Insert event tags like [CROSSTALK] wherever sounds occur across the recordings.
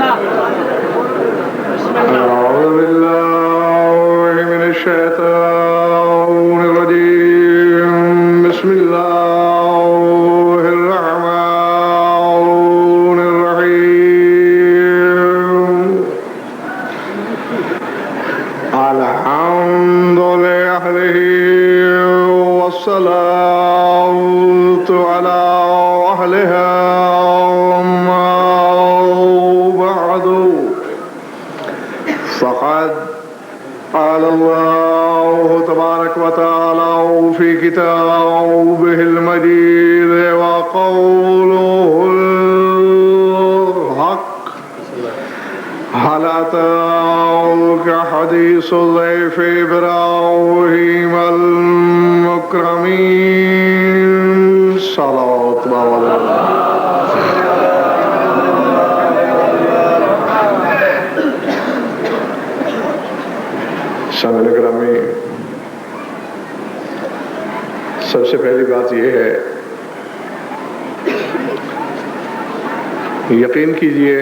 আল্লাহ هل أتاك حديث ضيف إبراهيم المكرمين. صلاة الله عليه شامل گرامی سب سے پہلی بات یہ ہے، یقین کیجیے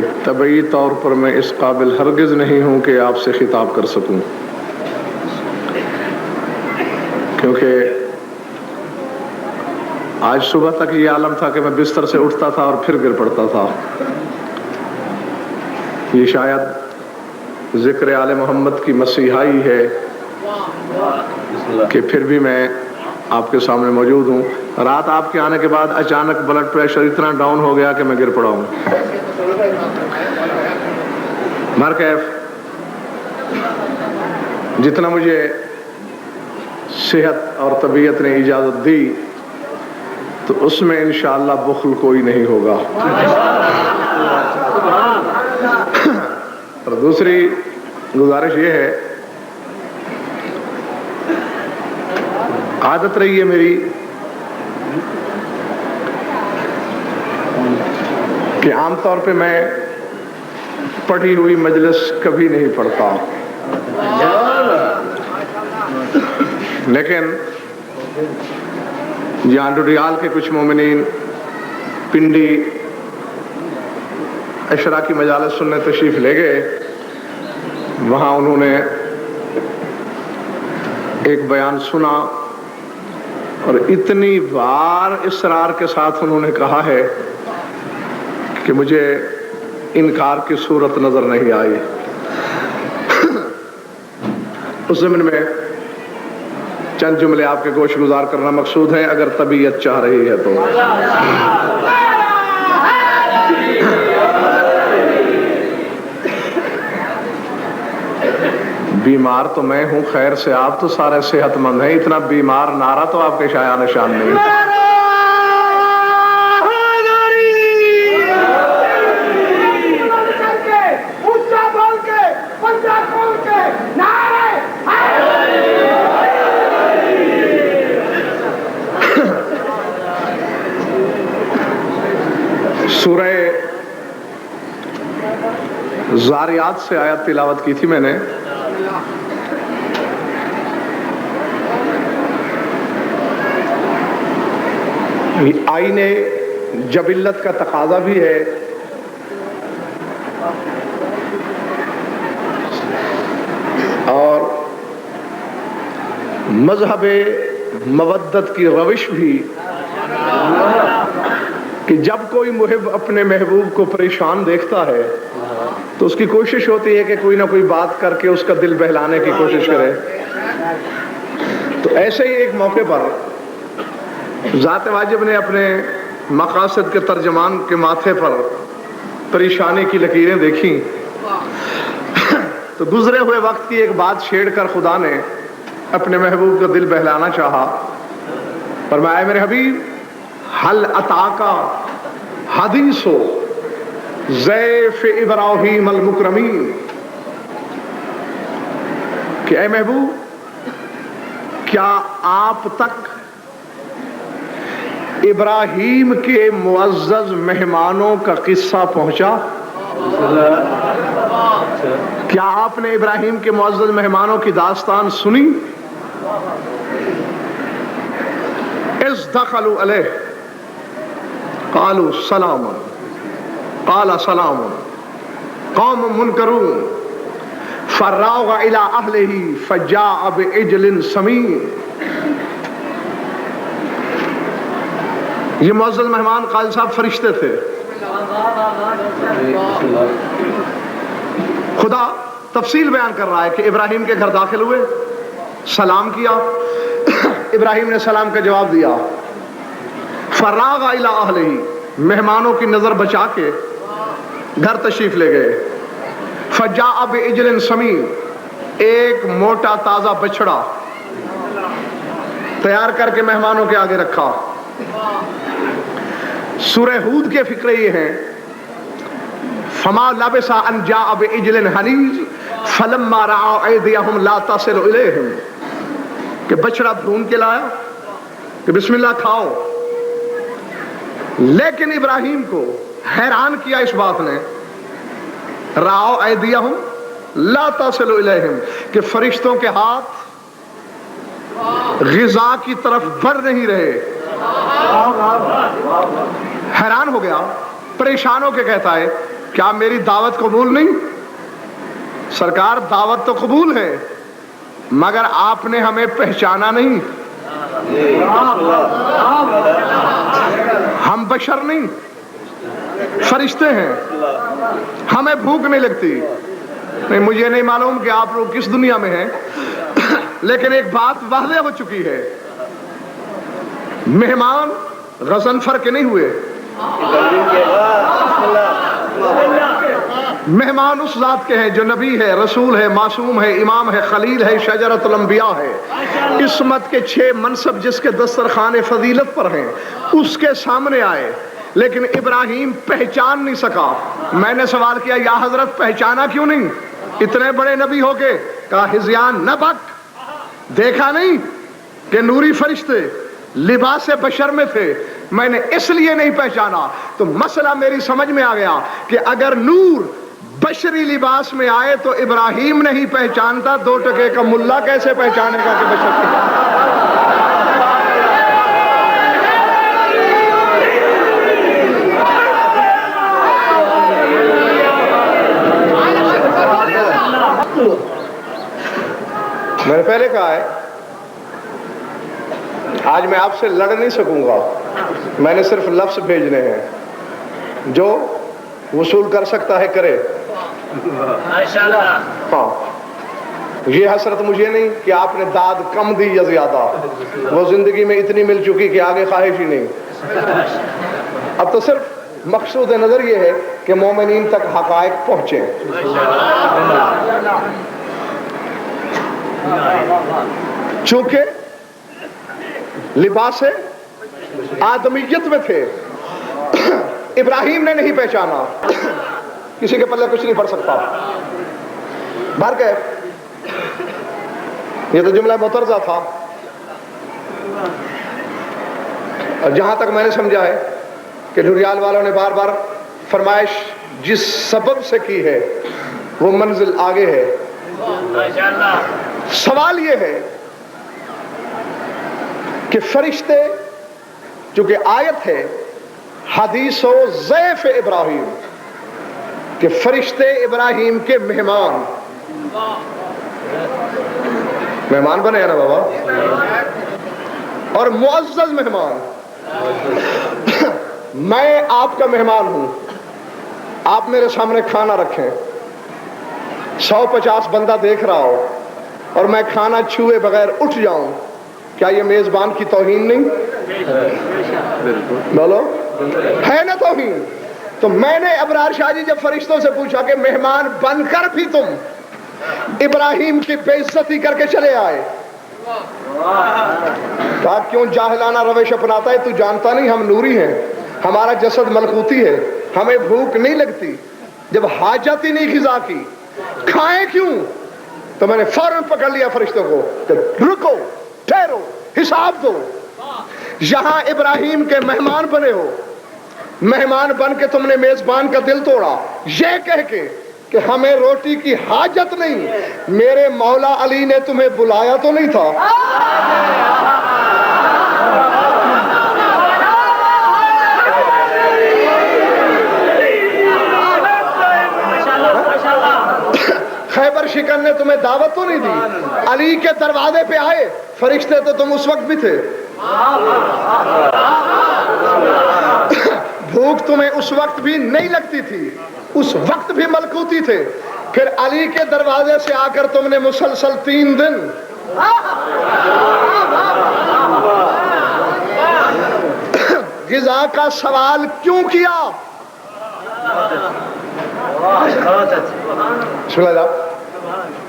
کہ طبعی طور پر میں اس قابل ہرگز نہیں ہوں کہ آپ سے خطاب کر سکوں۔ کیونکہ آج صبح تک یہ عالم تھا کہ میں بستر سے اٹھتا تھا اور پھر گر پڑتا تھا۔ یہ شاید ذکر آل محمد کی مسیحائی ہے کہ پھر بھی میں آپ کے سامنے موجود ہوں۔ رات آپ کے آنے کے بعد اچانک بلڈ پریشر اتنا ڈاؤن ہو گیا کہ میں گر پڑا ہوں۔ مرکیف جتنا مجھے صحت اور طبیعت نے اجازت دی، تو اس میں انشاءاللہ بخل کوئی نہیں ہوگا۔ اور دوسری گزارش یہ ہے، عادت رہی ہے میری کہ عام طور پہ میں پڑھی ہوئی مجلس کبھی نہیں پڑھتا۔ لیکن جہاں ڈوڈیال کے کچھ مومنین پنڈی اشرا کی مجالس سننے تشریف لے گئے۔ وہاں انہوں نے ایک بیان سنا اور اتنی بار اسرار کے ساتھ انہوں نے کہا ہے کہ مجھے انکار کی صورت نظر نہیں آئی۔ اس زمین میں چند جملے آپ کے گوش گزار کرنا مقصود ہے اگر طبیعت چاہ رہی ہے تو۔ بیمار تو میں ہوں، خیر سے آپ تو سارے صحت مند ہیں، اتنا بیمار، نعرہ تو آپ کے شایا نشان نہیں۔ زاریات سے آیت تلاوت کی تھی میں نے۔ یعنی آئین جبلت کا تقاضا بھی ہے۔ اور مذہب مودت کی روش بھی کہ جب کوئی محب اپنے محبوب کو پریشان دیکھتا ہے تو اس کی کوشش ہوتی ہے کہ کوئی نہ کوئی بات کر کے اس کا دل بہلانے کی کوشش کرے۔ تو ایسے ہی ایک موقع پر ذات واجب نے اپنے مقاصد کے ترجمان کے ماتھے پر پریشانی کی لکیریں دیکھی تو گزرے ہوئے وقت کی ایک بات چھیڑ کر خدا نے اپنے محبوب کا دل بہلانا چاہا۔ فرمایا میرے حبیب حل عطا کا حدیث ہو۔ زیف ابراہیم المکرمین، کہ اے محبوب، کیا آپ تک ابراہیم کے معزز مہمانوں کا قصہ پہنچا؟ کیا آپ نے ابراہیم کے معزز مہمانوں کی داستان سنی؟ اس دخلوا علیہ، قالوا سلام قال سلام. قوم منکرون. فراغ الى اہلہ فجاء بعجل سمین یہ معزز مہمان قائل صاحب فرشتے تھے. خدا تفصیل بیان کر رہا ہے کہ ابراہیم کے گھر داخل ہوئے. سلام کیا. ابراہیم نے سلام کا جواب دیا. فراغ الى اہلہ مہمانوں کی نظر بچا کے گھر تشریف لے گئے۔ فجا اب اجل سمین ایک موٹا تازہ بچڑا تیار کر کے مہمانوں کے آگے رکھا۔ سورہ ہود کے فکرے یہ ہیں، فما لبسا ان جاء باجل حنیز فلما رعا ایدیہم لا تصل الیہم۔ کہ بچڑا ڈھونڈ کے لایا، کہ بسم اللہ کھاؤ۔ لیکن ابراہیم کو حیران کیا اس بات نے؟ راؤ ایدیہم لا تصل الیہم، کہ فرشتوں کے ہاتھ غذا کی طرف بڑھ نہیں رہے۔ حیران ہو گیا، پریشان ہو کے کہتا ہے، کیا میری دعوت قبول نہیں؟ سرکار، دعوت تو قبول ہے، مگر آپ نے ہمیں پہچانا نہیں۔ ہم بشر نہیں۔ فرشتے ہیں۔ ہمیں بھوک نہیں لگتی۔ نہیں، مجھے نہیں معلوم کہ آپ لوگ کس دنیا میں ہیں۔ لیکن ایک بات واضح ہو چکی ہے۔ مہمان غزنفر کے نہیں ہوئے۔ مہمان اس ذات کے ہیں جو نبی ہے، رسول ہے، معصوم ہے، امام ہے، خلیل ہے شجرت الانبیاء ہے۔ عصمت کے چھ منصب جس کے دسترخوان فضیلت پر ہیں، اس کے سامنے آئے۔ لیکن ابراہیم پہچان نہیں سکا۔ میں نے سوال کیا، یا حضرت پہچانا کیوں نہیں؟ اتنے بڑے نبی ہو کے کہا، ہزیان نہ بک دیکھا نہیں کہ نوری فرشتے لباس بشر میں تھے، میں نے اس لیے نہیں پہچانا۔ تو مسئلہ میری سمجھ میں آ گیا کہ اگر نور بشری لباس میں آئے تو ابراہیم نہیں پہچانتا، دو ٹکے کا ملا کیسے پہچانے گا کہ بشر میں نے پہلے کہا ہے آج میں آپ سے لڑ نہیں سکوں گا۔ میں نے صرف لفظ بھیجنے ہیں۔ جو وصول کر سکتا ہے کرے۔ ہاں۔ یہ حسرت مجھے نہیں کہ آپ نے داد کم دی یا زیادہ۔ وہ زندگی میں اتنی مل چکی کہ آگے خواہش ہی نہیں۔ اب تو صرف مقصود نظر یہ ہے کہ مومنین تک حقائق پہنچے۔ چونکہ لباس آدمیت میں تھے۔ ابراہیم نے نہیں پہچانا۔ کسی کے پلے کچھ نہیں پڑ سکتا۔ بھر گئے۔ یہ تو جملہ مترزہ تھا۔ اور جہاں تک میں نے سمجھا ہے کہ ڈھریال والوں نے بار بار فرمائش جس سبب سے کی ہے، وہ منزل آگے ہے۔ سوال یہ ہے کہ فرشتے چونکہ آیت ہے، حدیث و زیف ابراہیم، کہ فرشتے ابراہیم کے مہمان۔ مہمان بنے نا بابا؟ اور معزز مہمان۔ میں آپ کا مہمان ہوں۔ آپ میرے سامنے کھانا رکھیں۔ سو پچاس بندہ دیکھ رہا ہو۔ اور میں کھانا چھوئے بغیر اٹھ جاؤں، کیا یہ میزبان کی توہین نہیں؟ بولو، ہے نا توہین؟ تو میں نے ابرار شاہ جی جب فرشتوں سے پوچھا کہ مہمان بن کر بھی تم ابراہیم کی بے عزتی کر کے چلے آئے۔ کہا، کیوں جاہلانہ روش اپناتا ہے؟ تو جانتا نہیں، ہم نوری ہیں، ہمارا جسد ملکوتی ہے، ہمیں بھوک نہیں لگتی۔ جب حاجت ہی نہیں غذا کی، کھائیں کیوں؟ تو میں نے فوراً پکڑ لیا فرشتوں کو کہ رکو، ٹھہرو، حساب دو۔ یہاں ابراہیم کے مہمان بنے ہو۔ مہمان بن کے تم نے میزبان کا دل توڑا۔ یہ کہہ کے کہ ہمیں روٹی کی حاجت نہیں۔ میرے مولا علی نے تمہیں بلایا تو نہیں تھا۔ شکن نے تمہیں دعوت تو نہیں دی؟ علی کے دروازے پہ آئے فرشتے تو تم اس وقت بھی تھے۔ بھوک تمہیں اس وقت بھی نہیں لگتی تھی اس وقت بھی ملکوتی تھے۔ پھر علی کے دروازے سے آ کر تم نے مسلسل تین دن۔ غذا کا سوال کیوں کیا؟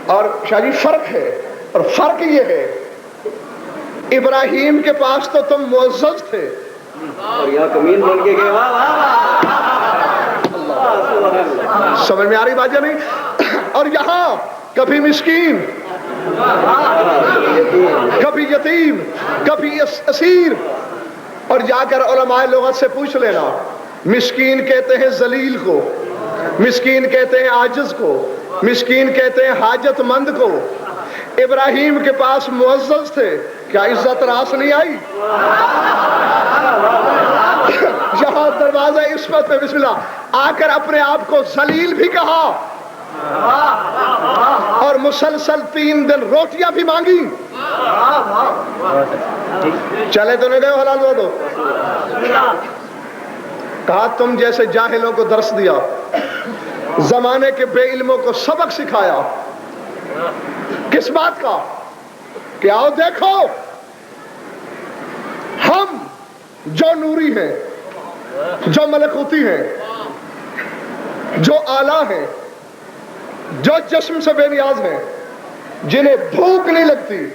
اور شاہ جی فرق ہے اور فرق یہ ہے ابراہیم کے پاس تو تم معزز تھے۔ اور یہاں کمین بن کے گئے واہ واہ سمجھ میں آ رہی بات یا نہیں؟ اور یہاں کبھی مسکین کبھی یتیم کبھی اس- اسیر۔ اور جا کر علماء لغت سے پوچھ لینا مسکین کہتے ہیں ذلیل کو مسکین کہتے ہیں عاجز کو۔ مسکین کہتے ہیں حاجت مند کو۔ ابراہیم کے پاس معزز تھے۔ کیا عزت راس نہیں آئی؟ یہاں دروازہ عصمت پہ بسم اللہ۔ آ کر اپنے آپ کو ذلیل بھی کہا۔ اور مسلسل تین دن روٹیاں بھی مانگی۔ چلے تو نہیں گئے حلال ہوا کہا تم جیسے جاہلوں کو درس دیا۔ زمانے کے بے علموں کو سبق سکھایا۔ کس بات کا؟ کہ آؤ دیکھو۔ ہم جو نوری ہیں، جو ملکوتی ہیں، جو آلہ ہیں، جو جسم سے بے نیاز ہیں، جنہیں بھوک نہیں لگتی،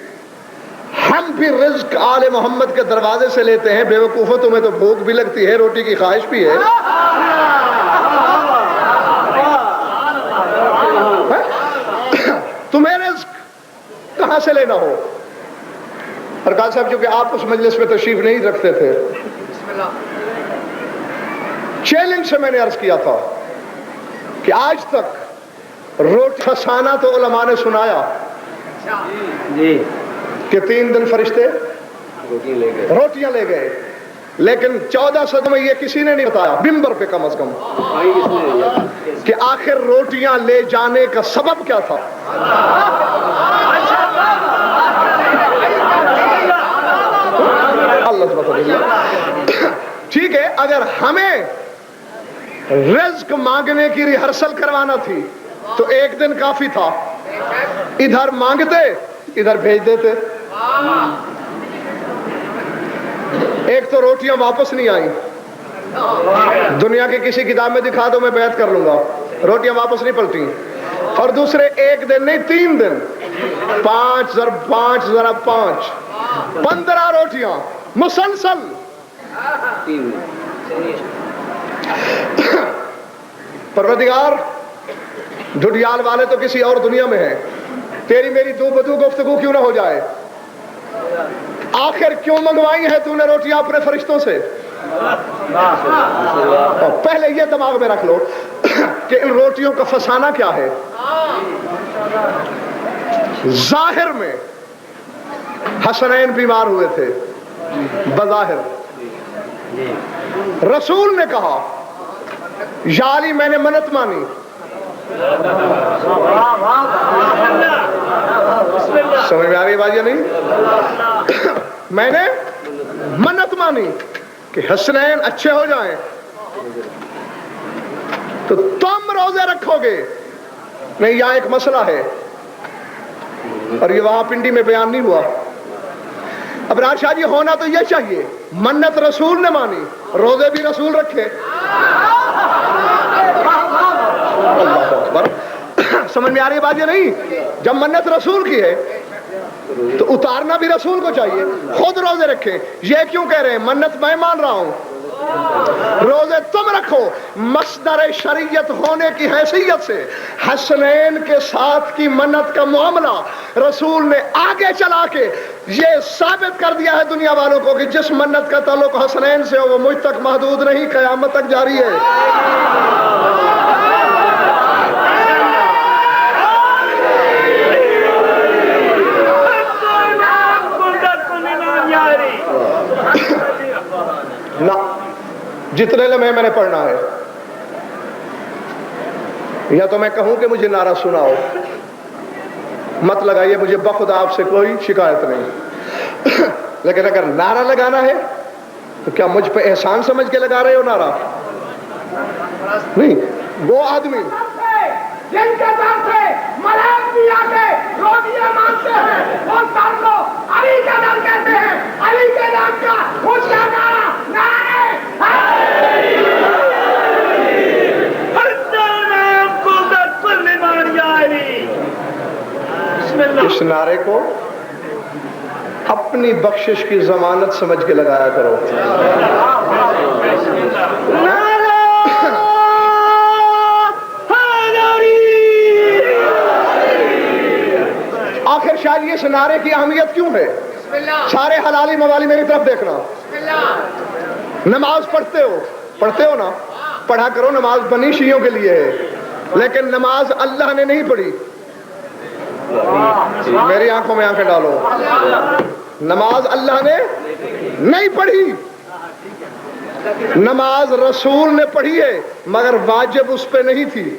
ہم بھی رزق آل محمد کے دروازے سے لیتے ہیں۔ بے وقوفوں تمہیں تو بھوک بھی لگتی ہے، روٹی کی خواہش بھی ہے تمہیں سے لینا ہو۔ اور کہا صاحب کیونکہ آپ اس مجلس میں تشریف نہیں رکھتے تھے۔ چیلنج سے میں نے عرض کیا تھا کہ آج تک روٹ فسانہ تو علماء نے سنایا۔ جی۔ کہ تین دن فرشتے روٹیاں لے گئے۔ لیکن چودہ سد میں یہ کسی نے نہیں بتایا بمبر پہ کم از کم؟ کہ آخر روٹیاں لے جانے کا سبب کیا تھا؟ ٹھیک ہے، اگر ہمیں رزق مانگنے کی ریہرسل کروانا تھی، تو ایک دن کافی تھا۔ ادھر مانگتے، ادھر بھیج دیتے۔ ایک تو روٹیاں واپس نہیں آئیں۔ دنیا کی کسی کتاب میں دکھا دو، میں بیعت کر لوں گا۔ روٹیاں واپس نہیں پلٹی اور دوسرے، ایک دن نہیں، تین دن۔ پانچ ضرب پانچ ضرب پانچ۔ پندرہ روٹیاں۔ مسلسل۔ تین پروردگار ڈھڈیال والے تو کسی اور دنیا میں ہیں۔ تیری میری دو بدو گفتگو کیوں نہ ہو جائے؟ آخر کیوں منگوائی ہے تو نے روٹیاں اپنے فرشتوں سے؟ پہلے یہ دماغ میں رکھ لو کہ ان روٹیوں کا فسانہ کیا ہے۔ ظاہر میں حسنین بیمار ہوئے تھے۔ بظاہر۔ رسول نے کہا یا علی میں نے منت مانی۔ سمجھ میں آ رہی بات یا نہیں؟ میں نے منت مانی کہ حسنین اچھے ہو جائیں۔ تو تم روزے رکھو گے۔ نہیں، یہاں ایک مسئلہ ہے۔ اور یہ وہاں پنڈی میں بیان نہیں ہوا۔ اب راج شاہ جی ہونا تو یہ چاہیے۔ منت رسول نے مانی۔ روزے بھی رسول رکھے۔ سمجھ میں آ رہی بات یہ نہیں؟ جب منت رسول کی ہے، تو اتارنا بھی رسول کو چاہیے۔ خود روزے رکھے۔ یہ کیوں کہہ رہے ہیں؟ منت میں مان رہا ہوں۔ روزے تم رکھو، مصدر شریعت ہونے کی حیثیت سے۔ حسنین کے ساتھ کی منت کا معاملہ۔ رسول نے آگے چلا کے یہ ثابت کر دیا ہے دنیا والوں کو کہ جس منت کا تعلق حسنین سے ہو، وہ مجھ تک محدود نہیں، قیامت تک جاری ہے نہ جتنے لمحے میں نے پڑھنا ہے۔ یا تو میں کہوں کہ مجھے نعرہ سناؤ۔ مت لگائیے، مجھے بخدا آپ سے کوئی شکایت نہیں۔ لیکن اگر نعرہ لگانا ہے، تو کیا مجھ پہ احسان سمجھ کے لگا رہے ہو نعرہ؟ نہیں، وہ آدمی۔ جن کے در سے ملک بھی آگے لوگ یہ مانتے ہیں۔ وہ سر کو علی کے در کہتے ہیں۔ علی کے در کا خوش کا نعرہ نعرہ اس نعرے کو اپنی بخشش کی ضمانت سمجھ کے لگایا کرو۔ آخر شاید یہ اس نعرے کی اہمیت کیوں ہے؟ سارے حلالی موالی میری طرف دیکھنا۔ نماز پڑھتے ہو پڑھتے ہو نا؟ پڑھا کرو، نماز بنی شیوں کے لیے ہے۔ لیکن نماز اللہ نے نہیں پڑھی۔ میری آنکھوں میں آنکھیں ڈالو۔ نماز اللہ نے نہیں پڑھی۔ نماز رسول نے پڑھی ہے، مگر واجب اس پہ نہیں تھی۔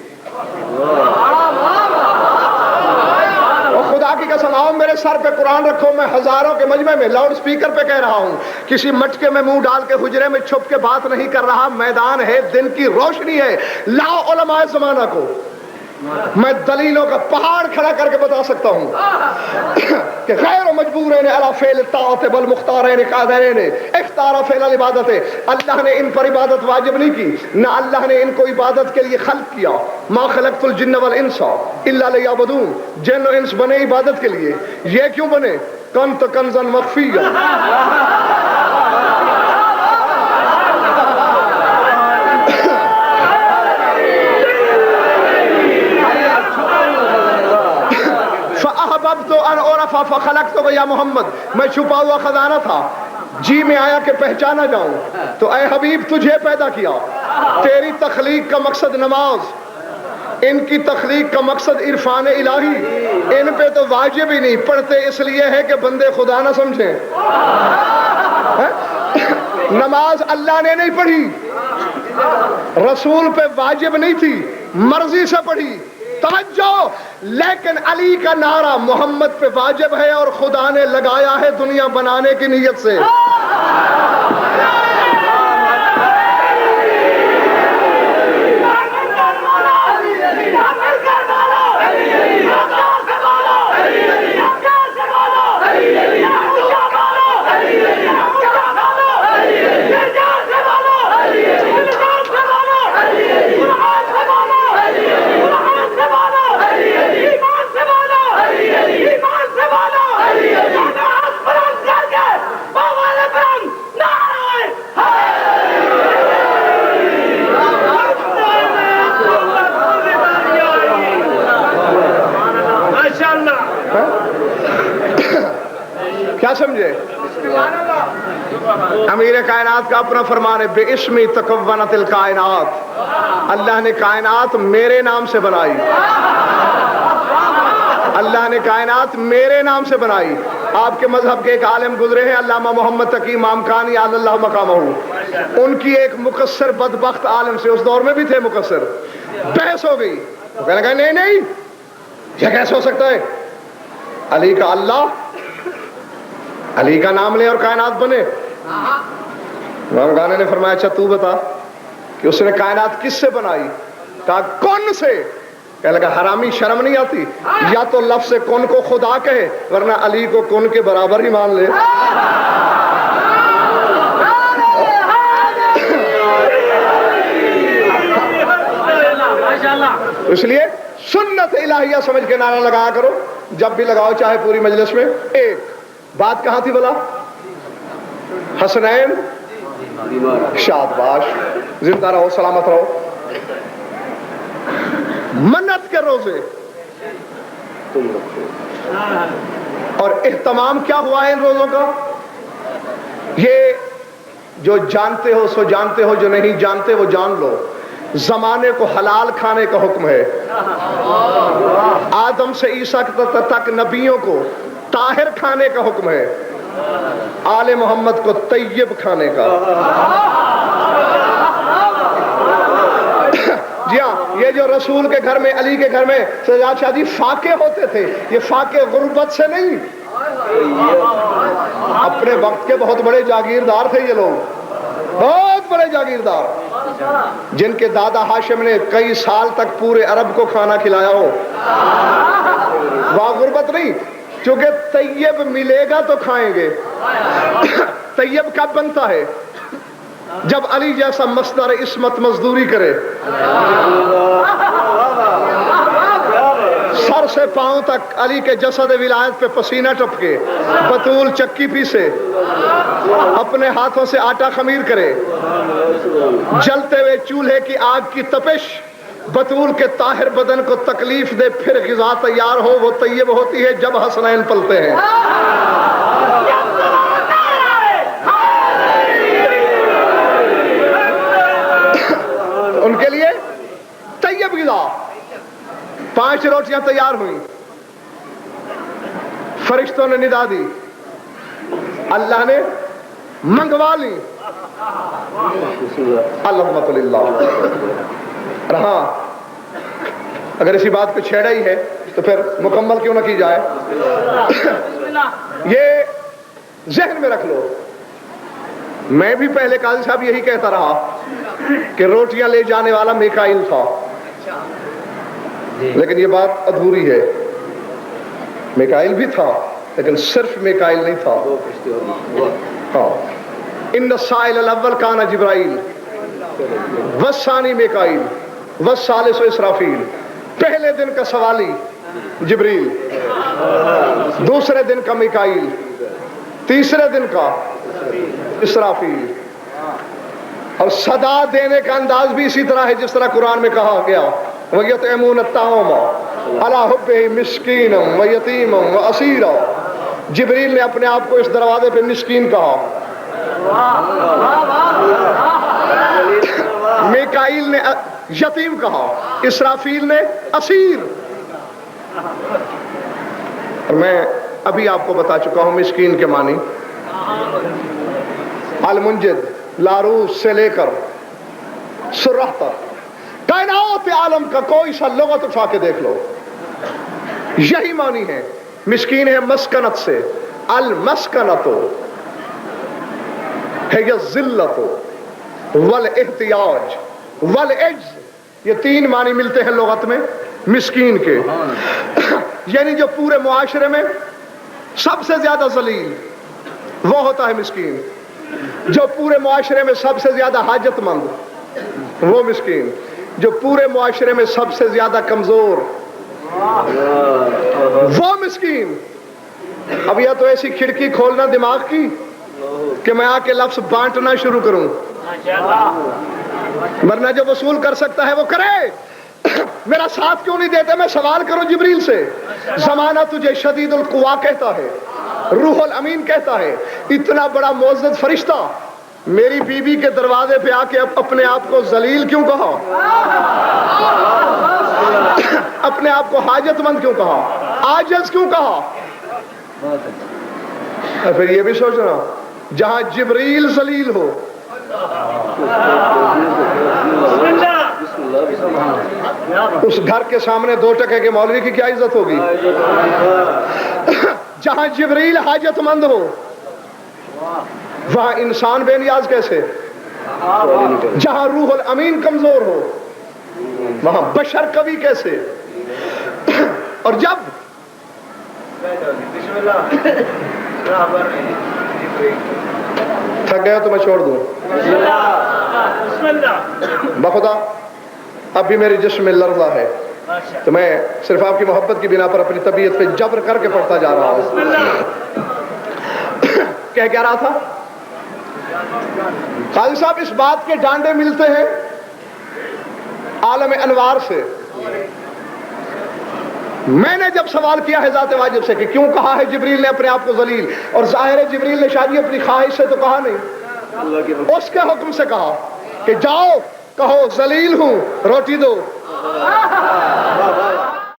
میرے سر پہ قرآن رکھو، میں ہزاروں کے مجمع میں لاؤڈ سپیکر پہ کہہ رہا ہوں۔ کسی مٹکے میں منہ ڈال کے حجرے میں چھپ کے بات نہیں کر رہا، میدان ہے، دن کی روشنی ہے۔ لاؤ علماء زمانہ کو۔ میں دلیلوں کا پہاڑ کھڑا کر کے بتا سکتا ہوں کہ غیر و مجبورین علی فعل طاعت بل مختارین قادرین اختار فعل العبادت. اللہ نے ان پر عبادت واجب نہیں کی، نہ اللہ نے ان کو عبادت کے لیے خلق کیا. ما خلقت الجن والانس الا ليعبدون جن و انس بنے عبادت کے لیے. یہ کیوں بنے؟ کن تو کنزن مخفیہ. تو ان اورفا فخلق تو یا محمد، میں چھپا ہوا خزانہ تھا۔ جی میں آیا کہ پہچانا جاؤں۔ تو اے حبیب، تجھے پیدا کیا۔ تیری تخلیق کا مقصد نماز، ان کی تخلیق کا مقصد عرفان الہی۔ ان پہ تو واجب ہی نہیں، پڑھتے اس لیے ہے کہ بندے خدا نہ سمجھیں۔ ہاں؟ نماز اللہ نے نہیں پڑھی۔ رسول پہ واجب نہیں تھی، مرضی سے پڑھی۔ توجہ! لیکن علی کا نعرہ محمد پہ واجب ہے اور خدا نے لگایا ہے دنیا بنانے کی نیت سے۔ کائنات کا اپنا فرمان ہے، بے اسمی تکونت الکائنات۔ اللہ نے کائنات میرے نام سے بنائی۔ اللہ نے کائنات میرے نام سے بنائی۔ آپ کے مذہب کے ایک عالم گزرے ہیں، علامہ محمد تقی امام مامکانی آل اللہ مقام ان کی ایک مقصر بدبخت عالم سے اس دور میں بھی تھے مقصر۔ بحث ہو گئی۔ وہ کہنے کہا نہیں نہیں، یہ کیسے ہو سکتا ہے؟ علی کا اللہ، علی کا نام لے اور کائنات بنے۔ امام گانے نے فرمایا اچھا تو بتا کہ اس نے کائنات کس سے بنائی؟ کہا کون سے؟ کہ لگا، حرامی، شرم نہیں آتی؟ یا تو لفظ کون کو خدا کہے، ورنہ علی کو کون کے برابر ہی مان لے۔ اس لیے سنت الہیہ سمجھ کے نعرہ لگایا کرو۔ جب بھی لگاؤ، چاہے پوری مجلس میں۔ ایک، بات کہاں تھی بلا؟ حسنین شادباش زندہ رہو، سلامت رہو۔ منت کے روزے۔ اور اہتمام کیا ہوا ہے ان روزوں کا؟ یہ جو جانتے ہو، سو جانتے ہو، جو نہیں جانتے، وہ جان لو۔ زمانے کو حلال کھانے کا حکم ہے۔ آدم سے عیسیٰ تک نبیوں کو طاہر کھانے کا حکم ہے۔ آل محمد کو طیب کھانے کا۔ [COUGHS] جی ہاں یہ جو رسول کے گھر میں، علی کے گھر میں سجاد شاہ جی فاقے ہوتے تھے، یہ فاقے غربت سے نہیں۔ اپنے وقت کے بہت بڑے جاگیردار تھے یہ لوگ۔ بہت بڑے جاگیردار۔ جن کے دادا ہاشم نے کئی سال تک پورے عرب کو کھانا کھلایا ہو۔ وہاں غربت نہیں۔ چونکہ طیب ملے گا تو کھائیں گے۔ طیب کب بنتا ہے؟ جب علی جیسا مصدر عصمت مزدوری کرے۔ سر سے پاؤں تک علی کے جسد ولایت پہ پسینہ ٹپکے۔ بطول چکی پیسے۔ اپنے ہاتھوں سے آٹا خمیر کرے۔ جلتے ہوئے چولہے کی آگ کی تپش۔ بطول کے طاہر بدن کو تکلیف دے، پھر غذا تیار ہو، وہ طیب ہوتی ہے جب حسنین پلتے ہیں۔ ان کے لیے طیب غذا۔ پانچ روٹیاں تیار ہوئی فرشتوں نے ندا دی۔ اللہ نے منگوا لی۔ اللہ اللہ رہا۔ اگر اسی بات کو چھیڑا ہی ہے تو پھر مکمل کیوں نہ کی جائے؟ یہ ذہن میں رکھ لو۔ میں بھی پہلے قاضی صاحب یہی کہتا رہا کہ روٹیاں لے جانے والا میکائل تھا۔ لیکن یہ بات ادھوری ہے۔ میکائل بھی تھا لیکن صرف میکائل نہیں تھا۔ ہاں۔ ان السائل الاول کانا جبرائیل۔ وسانی میکائل۔ وسالس و اسرافیل، پہلے دن کا سوالی، جبریل۔ دوسرے دن کا میکائل تیسرے دن کا اسرافیل۔ اور صدا دینے کا انداز بھی اسی طرح ہے جس طرح قرآن میں کہا گیا وَيَتْعِمُونَ الطَّعَامَ عَلَى حُبِّهِ مِسْكِينًا وَيَتِيمًا وَأَسِيرًا جبریل نے اپنے آپ کو اس دروازے پہ مسکین کہا۔ میکائیل نے یتیم کہا۔ اسرافیل نے اسیر۔ اور میں ابھی آپ کو بتا چکا ہوں مسکین کے معنی۔ المنجد، لاروس سے لے کر سرح تک۔ کائنات عالم کا کوئی سا لغت اٹھا کے دیکھ لو۔ یہی معنی ہے مسکین ہے مسکنت سے۔ المسکنتو ہے یا ذلتو والاحتیاج۔ والعجز یہ تین معنی ملتے ہیں لغت میں مسکین کے۔ یعنی جو پورے معاشرے میں سب سے زیادہ ذلیل وہ ہوتا ہے مسکین۔ جو پورے معاشرے میں سب سے زیادہ حاجت مند وہ مسکین۔ جو پورے معاشرے میں سب سے زیادہ کمزور وہ مسکین۔ اب یا تو ایسی کھڑکی کھولنا دماغ کی کہ میں آ کے لفظ بانٹنا شروع کروں۔ ورنہ جو وصول کر سکتا ہے وہ کرے۔ میرا ساتھ کیوں نہیں دیتے؟ میں سوال کروں جبریل سے۔ زمانہ تجھے شدید القوا کہتا ہے، روح الامین کہتا ہے، اتنا بڑا معزز فرشتہ۔ میری بیوی کے دروازے پہ آ کے اپنے آپ کو ذلیل کیوں کہا؟ اپنے آپ کو حاجت مند کیوں کہا؟ آجز کیوں کہا؟ پھر یہ بھی سوچنا جہاں جبریل ذلیل ہو۔ اس گھر کے سامنے دو ٹکے کے مولوی کی کیا عزت ہوگی؟ جہاں جبریل حاجت مند ہو، وہاں انسان بے نیاز کیسے؟ جہاں روح الامین کمزور ہو، وہاں بشر کبھی کیسے؟ اور جب تھک گیا تو میں چھوڑ دوں۔ بخدا۔ اب بھی میرے جسم میں لرزہ ہے۔ تو میں صرف آپ کی محبت کی بنا پر اپنی طبیعت پہ جبر کر کے پڑھتا جا رہا ہوں۔ [COUGHS] کہہ کیا رہا تھا؟ خالد صاحب اس بات کے ڈانڈے ملتے ہیں عالم انوار سے۔ میں نے جب سوال کیا ہے ذات واجب سے کہ کیوں کہا ہے جبریل نے اپنے آپ کو ذلیل؟ اور ظاہر ہے جبریل نے شادی اپنی خواہش سے تو کہا نہیں۔ اس کے حکم سے کہا کہ جاؤ کہو ذلیل ہوں روٹی دو۔